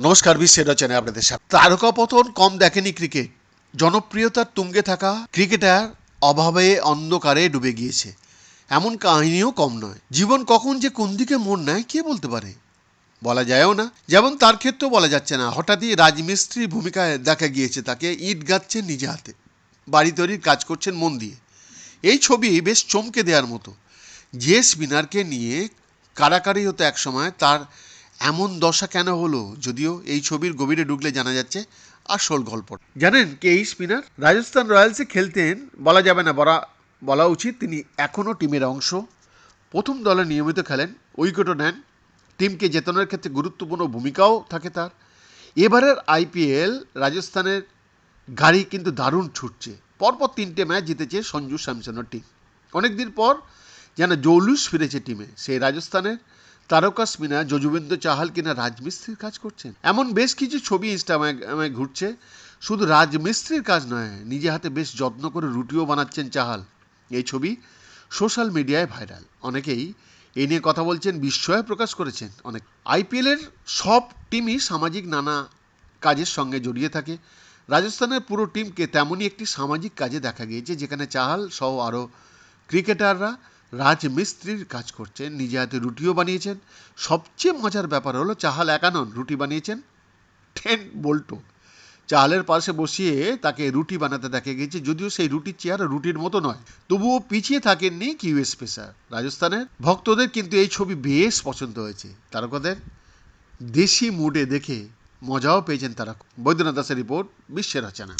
নমস্কার বিশ্বের রচনায় আপনাদের সাথে তারকা পতন কম দেখেনি ক্রিকেট। জনপ্রিয়তার তুঙ্গে থাকা ক্রিকেটার অভাবে অন্ধকারে ডুবে গিয়েছে। এমন কাহিনীও কম নয়। জীবন কখন যে কোন দিকে মোড় নেয়, কে বলতে পারে? বলা যায়ও না। যেমন তার ক্ষেত্রেও বলা যাচ্ছে না। হঠাৎই রাজমিস্ত্রির ভূমিকায় দেখা গিয়েছে তাকে, ইট গাচ্ছেন নিজে হাতে। বাড়ি তৈরির কাজ করছেন মন দিয়ে। এই ছবি বেশ চমকে দেওয়ার মতো। যে স্পিনারকে নিয়ে কারাকারি হতো একসময় তার এমন দশা কেন হলো যদিও এই ছবির গভীরে ঢুকলে জানা যাচ্ছে আসল গল্প। জানেন কে এই স্পিনার রাজস্থান রয়্যালসে খেলতেন, বলা যাবে না, বলা বলা উচিত তিনি এখনও টিমের অংশ। প্রথম দলে নিয়মিত খেলেন, উইকেটও নেন। টিমকে জেতানোর ক্ষেত্রে গুরুত্বপূর্ণ ভূমিকাও থাকে তার। এবারের আইপিএল রাজস্থানের গাড়ি কিন্তু দারুণ ছুটছে। পরপর তিনটে ম্যাচ জিতেছে সঞ্জু স্যামসনের টিম। অনেকদিন পর যেন জৌলুস ফিরেছে টিমে। সেই রাজস্থানের তারকা স্পিনার যজুবেন্দ্র চাহাল কিনা রাজমিস্ত্রির কাজ করছেন? এমন বেশ কিছু ছবি ইনস্টাগ্রামে ঘুরছে। শুধু রাজমিস্ত্রির কাজ নয়, নিজে হাতে বেশ যত্ন করে রুটিও বানাচ্ছেন চাহাল। এই ছবি সোশ্যাল মিডিয়ায় ভাইরাল। অনেকেই এই নিয়ে কথা বলছেন, বিস্ময় প্রকাশ করেছেন। অনেক আইপিএলের সব টিমই সামাজিক নানা কাজের সঙ্গে জড়িয়ে থাকে। রাজস্থানের পুরো টিমকে তেমনই একটি সামাজিক কাজে দেখা গিয়েছে, যেখানে চাহাল সহ আরও ক্রিকেটাররা রাজমিস্ত্রির কাজ করছেন, নিজে হাতে রুটিও বানিয়েছেন। সবচেয়ে মজার ব্যাপার হলো চাহাল একানন রুটি বানিয়েছেন টেন বোল্টো। চালের পাশে বসিয়ে তাকে রুটি বানাতে দেখা গেছে যদিও সেই রুটির চেয়ার রুটির মতো নয়। তবুও পিছিয়ে থাকেননি কিউএস পেসার, রাজস্থানের। ভক্তদের কিন্তু এই ছবি বেশ পছন্দ হয়েছে। তারকাদের দেশি মুডে দেখে মজাও পেয়েছেন তারা। বৈদ্যনাথ দাসের রিপোর্ট, বিশ্বের রচনা